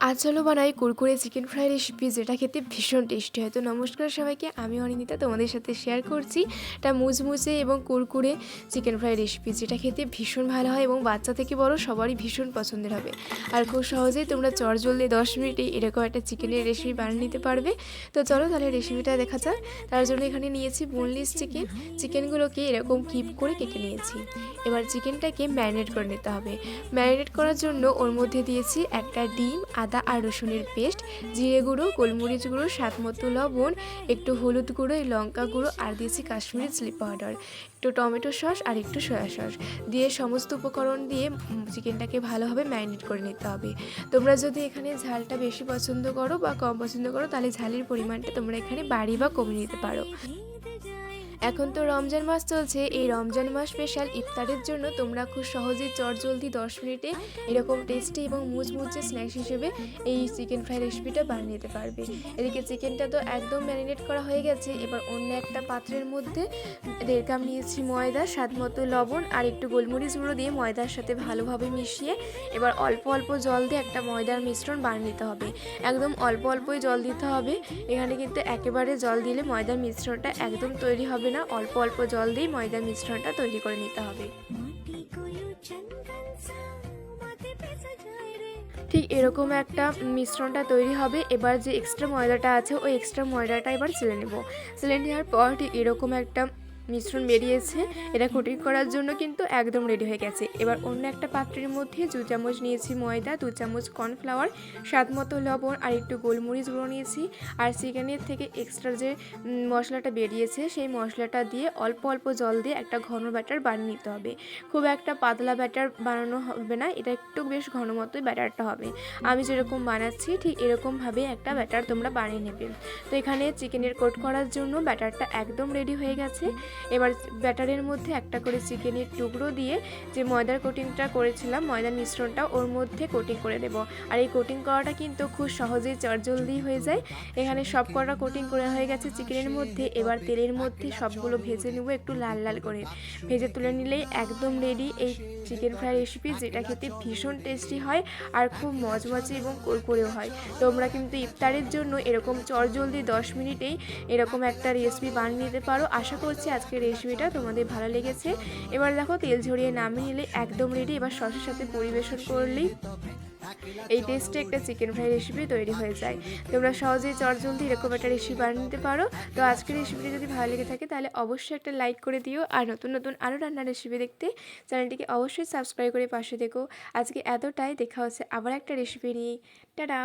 আজ চলো বানাই কুরকুরে চিকেন ফ্রাই রেসিপি যেটা খেতে ভীষণ টেস্টি হয়। তো নমস্কার সবাইকে, আমি অনিন্দিতা, তোমাদের সাথে শেয়ার করছি এটা মুচমুচে এবং কুরকুরে চিকেন ফ্রাই রেসিপি যেটা খেতে ভীষণ ভালো হয় এবং বাচ্চা থেকে বড় সবারই ভীষণ পছন্দের হবে। আর খুব সহজেই তোমরা চর চটজলদি দশ মিনিটে এরকম একটা চিকেনের রেসিপি বানিয়ে নিতে পারবে। তো চলো তাহলে রেসিপিটা দেখা যাক। তার জন্য এখানে নিয়েছি বোনলেস চিকেন চিকেনগুলোকে এরকম কিপ করে কেটে নিয়েছি। এবার চিকেনটাকে ম্যারিনেট করে নিতে হবে। ম্যারিনেট করার জন্য ওর মধ্যে দিয়েছি একটা ডিম আদা আর রসুনের পেস্ট, জিরে গুঁড়ো, গোলমরিচ গুঁড়ো স্বাদ মতো লবণ, একটু হলুদ গুঁড়ো লঙ্কা গুঁড়ো আর দিয়েছি কাশ্মীরি চিলি পাউডার, একটু টমেটো সস আর একটু সয়া সস। দিয়ে সমস্ত উপকরণ দিয়ে চিকেনটাকে ভালোভাবে ম্যারিনেট করে নিতে হবে। তোমরা যদি এখানে ঝালটা বেশি পছন্দ করো বা কম পছন্দ করো, তাহলে ঝালের পরিমাণটা তোমরা এখানে বাড়ি বা কমিয়ে নিতে পারো। এখন তো রমজান মাস চলছে। এই রমজান মাস স্পেশাল ইফতারের জন্য তোমরা খুব সহজেই চটজলদি দশ মিনিটে এরকম টেস্টি এবং মুচমুচে স্ন্যাক্স হিসেবে এই চিকেন ফ্রাই রেসিপিটা বানিয়ে নিতে পারবে। এদিকে চিকেনটা তো একদম ম্যারিনেট করা হয়ে গেছে। এবার অন্য একটা পাত্রের মধ্যে দেড় কাপ নিয়েছি ময়দা, স্বাদ মতো লবণ আর একটু গোলমরিচ গুঁড়ো দিয়ে ময়দার সাথে ভালোভাবে মিশিয়ে এবার অল্প অল্প জল দিয়ে একটা ময়দার মিশ্রণ বানিয়ে নিতে হবে। একদম অল্প অল্পই জল দিতে হবে। এখানে কিন্তু একেবারে জল দিলে ময়দার মিশ্রণটা একদম তৈরি হবে না, অল্প অল্প জল দিয়ে ময়দার মিশ্রণটা তৈরি করে নিতে হবে। ঠিক এরকম একটা মিশ্রণটা তৈরি হবে। এবার যে এক্সট্রা ময়দাটা আছে, ওই এক্সট্রা ময়দাটা এবার ছেলে নেব। ছেলে নেওয়ার পর ঠিক এরকম একটা মিশ্রণ বেরিয়েছে। এটা কোটিং করার জন্য কিন্তু একদম রেডি হয়ে গেছে। এবার অন্য একটা পাত্রের মধ্যে দু চামচ নিয়েছি ময়দা, দু চামচ কর্নফ্লাওয়ার স্বাদ মতো লবণ আর একটু গোলমরিচ গুঁড়ো নিয়েছি। আর চিকেনের থেকে এক্সট্রা যে মশলাটা বেরিয়েছে, সেই মশলাটা দিয়ে অল্প অল্প জল দিয়ে একটা ঘন ব্যাটার বানিয়ে নিতে হবে। খুব একটা পাতলা ব্যাটার বানানো হবে না, এটা একটু বেশ ঘন মতোই ব্যাটারটা হবে। আমি যেরকম বানাচ্ছি, ঠিক এরকমভাবে একটা ব্যাটার তোমরা বানিয়ে নেবে। তো এখানে চিকেনের কোট করার জন্য ব্যাটারটা একদম রেডি হয়ে গেছে। এবার ব্যাটারের মধ্যে একটা করে চিকেনের টুকরো দিয়ে যে ময়দার কোটিংটা করেছিলাম, ময়দার মিশ্রণটা, ওর মধ্যে কোটিং করে দেব আর এই কোটিং করাটা কিন্তু খুব সহজেই চটজলদি হয়ে যায়। এখানে সব কটা কোটিং করে হয়ে গেছে চিকেনের মধ্যে। এবার তেলের মধ্যে সবগুলো ভেজে নেব একটু লাল লাল করে। ভেজে তুলে নিলেই একদম রেডি এই চিকেন ফ্রাই রেসিপি যেটা খেতে ভীষণ টেস্টি হয় আর খুব মজমজে এবং কুরকুরেও হয়। তোমরা কিন্তু ইফতারের জন্য এরকম চটজলদি দশ মিনিটেই এরকম একটা রেসিপি বানিয়ে নিতে পারো। আশা করছি আজকের রেসিপিটা তোমাদের ভালো লেগেছে। এবার দেখো, তেল ঝরিয়ে নামিয়ে নিলে একদম রেডি এবার সসের সাথে পরিবেশন করলেই এই টেস্টে একটা চিকেন ফ্রাই রেসিপি তৈরি হয়ে যায়। তোমরা সহজেই চটজলদি এরকম একটা রেসিপি বানিয়ে নিতে পারো। তো আজকের রেসিপিটি যদি ভালো লেগে থাকে, তাহলে অবশ্যই একটা লাইক করে দিও। আর নতুন নতুন আরও রান্নার রেসিপি দেখতে চ্যানেলটিকে অবশ্যই সাবস্ক্রাইব করে পাশে দেখো আজকে এতটাই, দেখা হচ্ছে আবার একটা রেসিপি নিয়ে। টাটা!